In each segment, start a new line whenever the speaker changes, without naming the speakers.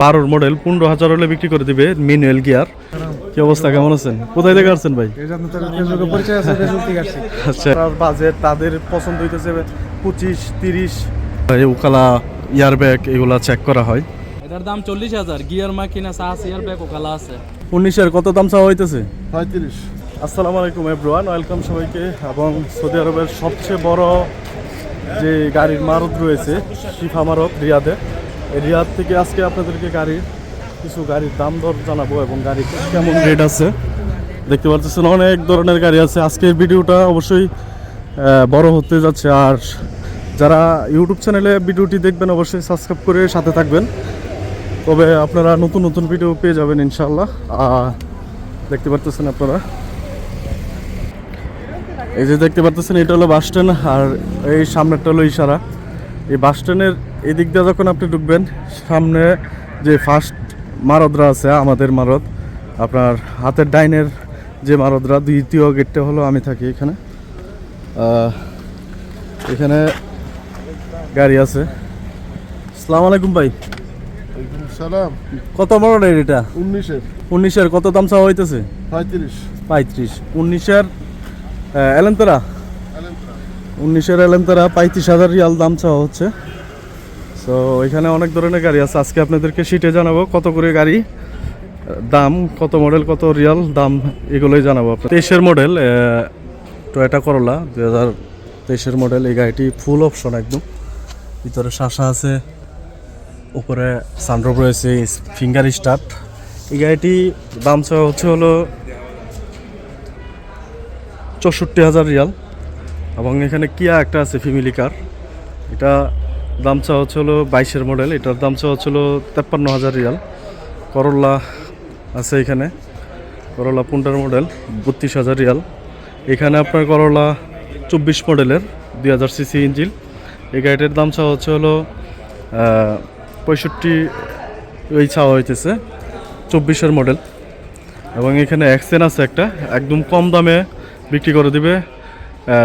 বারোর মডেল পনেরো হাজার হলে বিক্রি করে দিবে ম্যানুয়াল গিয়ার কি অবস্থা কেমন আছেন? কোথায় থেকে আসছেন ভাই?
আছে
আচ্ছা। বাজেট তাদের পছন্দ হইতেছে পঁচিশ তিরিশ। উকালা ইয়ার ব্যাগ এগুলা চেক করা হয়।
এটার দাম চল্লিশ হাজার গিয়ার মাকিনা সাহস ইয়ার ব্যাগ ওকালা আছে।
উনিশের কত দাম চাওয়া হইতেছে?
পঁয়ত্রিশ।
আসসালামু আলাইকুম এভরিওয়ান ওয়েলকাম সবাইকে। এবং সৌদি আরবের সবচেয়ে বড় যে গাড়ির মারত রয়েছে শিফা মারত রিয়াদে এই রিয়াদ থেকে আজকে আপনাদেরকে গাড়ির কিছু গাড়ির দাম দর জানাব এবং গাড়ি কেমন রেট আছে। দেখতে পাচ্ছেন অনেক ধরনের গাড়ি আছে। আজকের ভিডিওটা অবশ্যই বড় হতে যাচ্ছে। আর যারা ইউটিউব চ্যানেলে ভিডিওটি দেখবেন, অবশ্যই সাবস্ক্রাইব করে সাথে থাকবেন। তবে আপনারা নতুন নতুন ভিডিও পেয়ে যাবেন ইনশাল্লাহ দেখতে পাচ্ছেন আপনারা? এই যে দেখতে পাচ্ছেন এটা হলো বাস স্ট্যান্ড। আর এই সামনেরটা হলো ইশারা। এই বাস স্ট্যান্ডের এই দিক দিয়ে যখন আপনি ঢুকবেন সামনে যে ফার্স্ট মারদরা আছে আমাদের মারদ আপনার হাতের ডাইনের যে মারদরা দ্বিতীয় গেটটা হলো আমি থাকি এখানে। এখানে গাড়ি আছে। আসসালামু আলাইকুম ভাই।
সালাম
কত মডেল এটা?
উনিশের।
উনিশের কত দাম চাওয়া হইতেছে?
পঁয়ত্রিশ।
পঁয়ত্রিশ। উনিশের এলেন্তরা। উনিশের এলেন্তরা পঁয়ত্রিশ হাজার রিয়াল দাম চাওয়া হচ্ছে। সো এখানে অনেক ধরনের গাড়ি আছে। আজকে আপনাদেরকে সিটে জানাব কত করে গাড়ি, দাম, কত মডেল কত রিয়াল দাম এগুলোই জানাব আপনার তেইশের মডেল টয়োটা করলা দু হাজার তেইশের মডেল এই গাড়িটি ফুল অপশন একদম। ভিতরে শাসা আছে, উপরে সানরুফ রয়েছে ফিঙ্গার স্টার্ট এই গাড়িটি দাম চাওয়া হচ্ছে হলো চৌষট্টি হাজার রিয়াল এবং এখানে কিয়া একটা আছে ফ্যামিলি কার এটা দাম চাওয়া হলো বাইশের মডেল এটার দাম চাওয়া হলো তেপ্পান্ন হাজার রিয়াল। করল্লা আছে এখানে। করলা পুন্টার মডেল বত্রিশ হাজার রিয়াল। এখানে আপনার করলা চব্বিশ মডেলের দুই হাজার সিসি ইঞ্জিল। এই গাড়িটার দাম চাওয়া হচ্ছে হলো পঁয়ষট্টি ওই চাওয়া হইতেছে চব্বিশের মডেল এবং এখানে অ্যাক্সেন আছে একটা, একদম কম দামে বিক্রি করে দিবে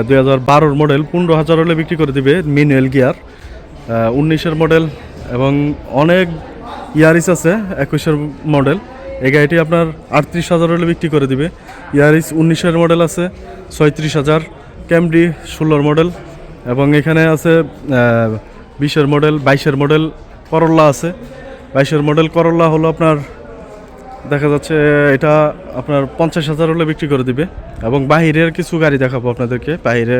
দুই হাজার বারোর মডেল পনেরো হাজার হলে বিক্রি করে দিবে ম্যানুয়াল গিয়ার উনিশের মডেল এবং অনেক ইয়ারিস আছে, একুশের মডেল। এই গাড়িটি আপনার আটত্রিশ হাজার হলে বিক্রি করে দিবে। ইয়ারিস উনিশের মডেল আছে, ছয়ত্রিশ হাজার। ক্যামডি ষোলোর মডেল এবং এখানে আছে বিশের মডেল, বাইশের মডেল করল্লা আছে। বাইশের মডেল করল্লা হলো আপনার, দেখা যাচ্ছে, এটা আপনার পঞ্চাশ হাজার হলে বিক্রি করে দিবে। এবং বাহিরের কিছু গাড়ি দেখাবো আপনাদেরকে বাইরে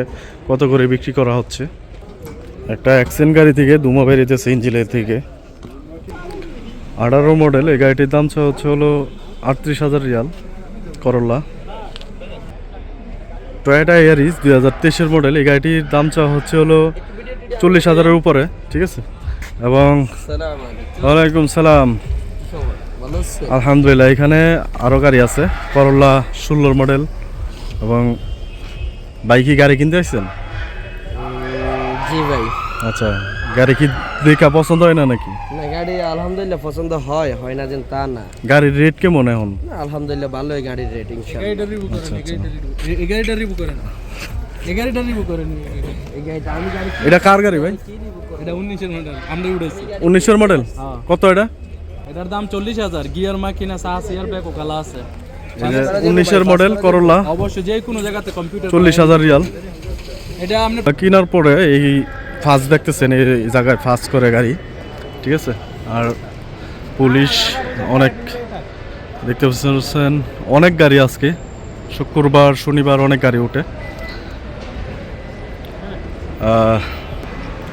কত করে বিক্রি করা হচ্ছে। একটা অ্যাক্সেন্ট গাড়ি থেকে, দুমা বেরিয়েছে ইঞ্জিলের থেকে। আঠারো মডেল, এই গাড়িটির দাম হচ্ছে হলো আটত্রিশ হাজার রিয়াল করল্লা টয়োটা এয়ারিস দুই হাজার তেইশের মডেল এই গাড়িটির দাম চা হচ্ছে হলো চল্লিশ হাজারের উপরে, ঠিক আছে? এবং ওয়ালাইকুম সালাম। আলহামদুলিল্লাহ, এখানে আরও গাড়ি আছে করল্লা ষোলোর মডেল এবং বাইকি গাড়ি কিনতে আসছেন?
জি ভাই।
আচ্ছা গাড়ি কি দেখা পছন্দ হয় না নাকি?
না গাড়ি আলহামদুলিল্লাহ পছন্দ হয় হয় না যেন তা না।
গাড়ির রেট কেমন এখন?
আলহামদুলিল্লাহ ভালোই গাড়ির রেট ইনশাআল্লাহ
গাড়িটা রিভিউ করেন এই গাড়িটা রিভিউ করেন। এই গাড়িটা রিভিউ করেন।
এই গাড়িটা আমি গাড়ি
এটা কার গাড়ি ভাই?
এটা উনিশের মডেল আমরা উঠেছি
উনিশের মডেল
হ্যাঁ।
কত এটা?
এটার দাম চল্লিশ হাজার গিয়ার মাকিনা সাহস ইয়ার ব্যাগ ওকালা আছে।
উনিশের মডেল করল্লা
অবশ্যই যে কোনো জায়গাতে কম্পিউটার
চল্লিশ হাজার রিয়াল।
এটা আপনি
কেনার পরে এই ফার্স্ট দেখতেছেন এই জায়গায় ফার্স্ট করে গাড়ি ঠিক আছে? আর পুলিশ অনেক দেখতে পাচ্ছেন অনেক গাড়ি আজকে শুক্রবার শনিবার অনেক গাড়ি আহ,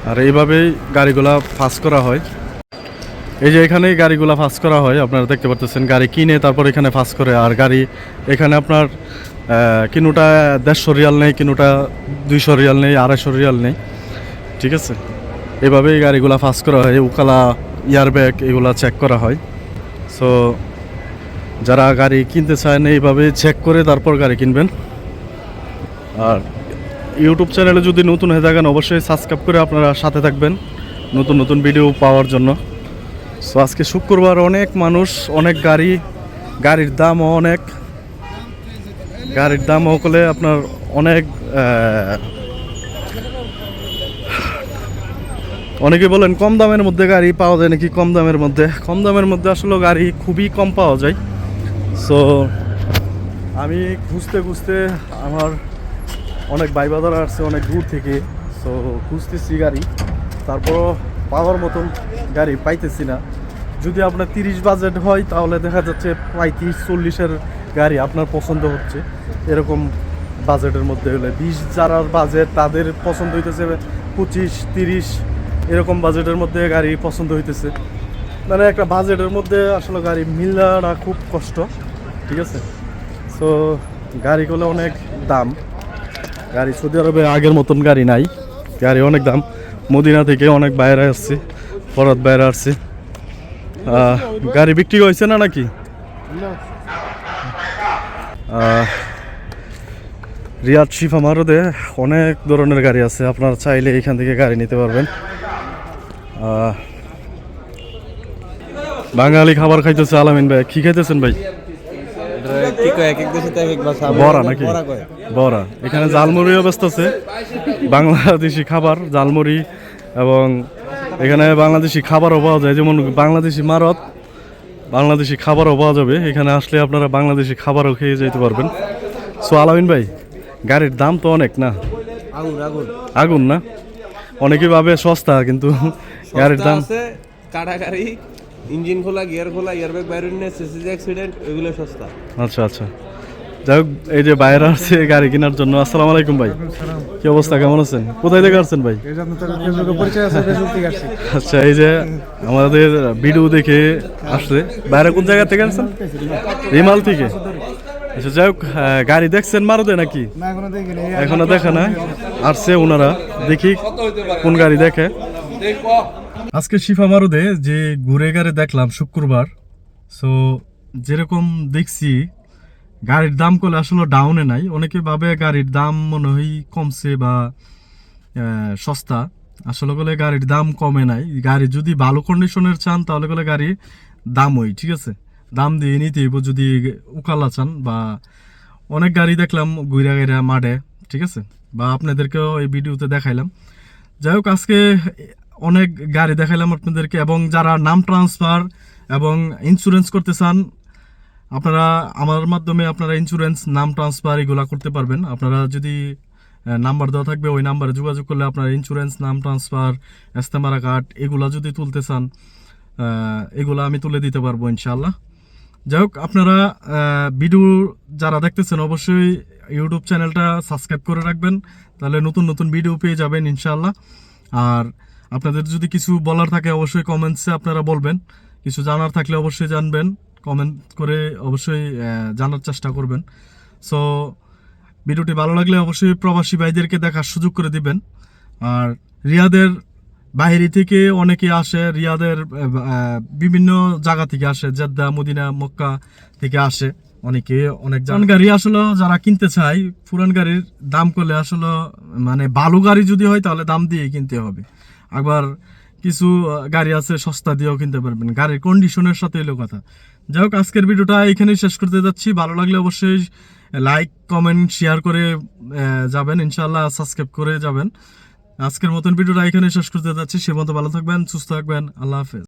আর এইভাবেই গাড়িগুলা ফাঁস করা হয়। এই যে এখানে গাড়িগুলা ফাঁস করা হয় আপনারা দেখতে পাচ্ছেন গাড়ি কিনে তারপর এখানে ফাঁস করে আর গাড়ি এখানে আপনার কিনুটা দেড়শো রিয়াল নেই, কিনুটা দুইশো রিয়াল নেই, আড়াইশো রিয়াল নেই। ঠিক আছে? এভাবেই গাড়িগুলা ফাঁস করা হয় উকালা ব্যাগ এগুলা চেক করা হয়। সো যারা গাড়ি কিনতে চান এইভাবে চেক করে তারপর গাড়ি কিনবেন। আর ইউটিউব চ্যানেলে যদি নতুন হয়ে থাকেন, অবশ্যই সাবস্ক্রাইব করে আপনারা সাথে থাকবেন নতুন নতুন ভিডিও পাওয়ার জন্য। সো আজকে শুক্রবার অনেক মানুষ, অনেক গাড়ি, গাড়ির দামও অনেক। গাড়ির দাম হলে আপনার অনেক অনেকে বলেন কম দামের মধ্যে গাড়ি পাওয়া যায় নাকি কম দামের মধ্যে। কম দামের মধ্যে আসলে গাড়ি খুবই কম পাওয়া যায়। সো আমি খুঁজতে খুঁজতে আমার অনেক ভাই বাজার আসছে অনেক দূর থেকে। সো খুঁজতেছি গাড়ি। তারপরও পাওয়ার মতন গাড়ি পাইতেছি না। যদি আপনার তিরিশ বাজেট হয়, তাহলে দেখা যাচ্ছে পঁয়ত্রিশ চল্লিশের গাড়ি আপনার পছন্দ হচ্ছে, এরকম বাজেটের মধ্যে হলে। বিশ যারা বাজেট, তাদের পছন্দ হইতেছে পঁচিশ, তিরিশ, এরকম বাজেটের মধ্যে গাড়ি পছন্দ হইতেছে। মানে একটা বাজেটের মধ্যে আসলে গাড়ি মিলাটা খুব কষ্ট, ঠিক আছে? সো গাড়িগুলো অনেক দাম। গাড়ি সৌদি আরবে আগের মতন গাড়ি নাই। গাড়ি অনেক দাম। মদিনা থেকে অনেক বাইরে আসছে ফরত বাইরে আসছে। গাড়ি বিক্রি হয়েছে না নাকি? রিয়াদ শিফা মারুদে অনেক ধরনের গাড়ি আছে। আপনারা চাইলে এখান থেকে গাড়ি নিতে পারবেন। বাঙালি খাবার খাইতেছে আলামিন ভাই। কি খাইতেছেন ভাই? বড়া নাকি? বড়া এখানে জালমুড়িও ব্যস্ত আছে। বাংলাদেশি খাবার জালমুড়ি এবং এখানে বাংলাদেশি খাবারও পাওয়া যায়। যেমন বাংলাদেশি মারত বাংলাদেশি খাবারও পাওয়া যাবে। এখানে আসলে আপনারা বাংলাদেশি খাবারও খেয়ে যেতে পারবেন। সো আলামিন ভাই গাড়ির দাম তো অনেক না?
আগুন আগুন।
আগুন না? অনেকে ভাবে সস্তা কিন্তু গাড়ির দাম
কাটাকারি ইঞ্জিন খোলা গিয়ার খোলা এয়ারব্যাগ বাইরে নিয়ে সিসি অ্যাক্সিডেন্ট এগুলো সস্তা।
আচ্ছা আচ্ছা। যাই হোক এই যে বাইরে আসছে গাড়ি কেনার জন্য আসসালামু আলাইকুম ভাই। কি অবস্থা কেমন আছেন? কোথায় থেকে আসছেন ভাই? আচ্ছা এই যে আমাদের ভিডিও দেখে আসছে। বাইরে কোন জায়গা থেকে আসছেন? রিমাল থেকে। আচ্ছা যাই হোক গাড়ি দেখছেন মারুদে নাকি? এখনও দেখা না। আসছে ওনারা দেখি কোন গাড়ি দেখে। আজকে শিফা মারুদে যে ঘুরে গাড়ি দেখলাম শুক্রবার। সো যেরকম দেখছি গাড়ির দাম করলে আসলে ডাউনে নাই। অনেকে ভাবে গাড়ির দাম মনে হয় কমছে বা সস্তা। আসলে বলে গাড়ির দাম কমে নাই। গাড়ি যদি ভালো কন্ডিশনের চান, তাহলে বলে গাড়ি দাম ওই ঠিক আছে? দাম দিয়ে নিতে যদি উকালা চান বা, অনেক গাড়ি দেখলাম গুইরা গাইরা মাঠে, ঠিক আছে? বা আপনাদেরকেও এই ভিডিওতে দেখাইলাম। যাই হোক, আজকে অনেক গাড়ি দেখাইলাম আপনাদেরকে এবং যারা নাম ট্রান্সফার এবং ইন্স্যুরেন্স করতে চান আপনারা আমার মাধ্যমে আপনারা ইন্স্যুরেন্স নাম ট্রান্সফার এগুলা করতে পারবেন। আপনারা যদি নাম্বার দেওয়া থাকবে, ওই নাম্বারে যোগাযোগ করলে আপনার ইন্স্যুরেন্স নাম ট্রান্সফার এস্তেমারা কার্ড এগুলা যদি তুলতে চান এগুলা আমি তুলে দিতে পারব ইনশাল্লাহ যাই হোক, আপনারা ভিডিও যারা দেখতেছেন অবশ্যই ইউটিউব চ্যানেলটা সাবস্ক্রাইব করে রাখবেন। তাহলে নতুন নতুন ভিডিও পেয়ে যাবেন ইনশাল্লাহ আর আপনাদের যদি কিছু বলার থাকে, অবশ্যই কমেন্টসে আপনারা বলবেন। কিছু জানার থাকলে অবশ্যই জানবেন। কমেন্ট করে অবশ্যই জানার চেষ্টা করবেন। সো ভিডিওটি ভালো লাগলে অবশ্যই প্রবাসী ভাইদেরকে দেখার সুযোগ করে দিবেন। আর রিয়াদের বাইরে থেকে অনেকে আসে, রিয়াদের বিভিন্ন জায়গা থেকে আসে, জেদ্দা, মদিনা, মক্কা থেকে আসে অনেকে, অনেক পুরান গাড়ি আসলে যারা কিনতে চায়, পুরান গাড়ির দাম করলে আসলে মানে ভালো গাড়ি যদি হয় তাহলে দাম দিয়ে কিনতে হবে। আবার কিছু গাড়ি আছে, সস্তা দিয়েও কিনতে পারবেন। গাড়ির কন্ডিশনের সাথে এলো কথা। যাই হোক, আজকের ভিডিওটা এখানেই শেষ করতে যাচ্ছি। ভালো লাগলে অবশ্যই লাইক কমেন্ট শেয়ার করে যাবেন। ইনশাল্লাহ সাবস্ক্রাইব করে যাবেন। আজকের মতন ভিডিওটা এখানে শেষ করতে যাচ্ছি। সে মতো ভালো থাকবেন, সুস্থ থাকবেন। আল্লাহ হাফেজ।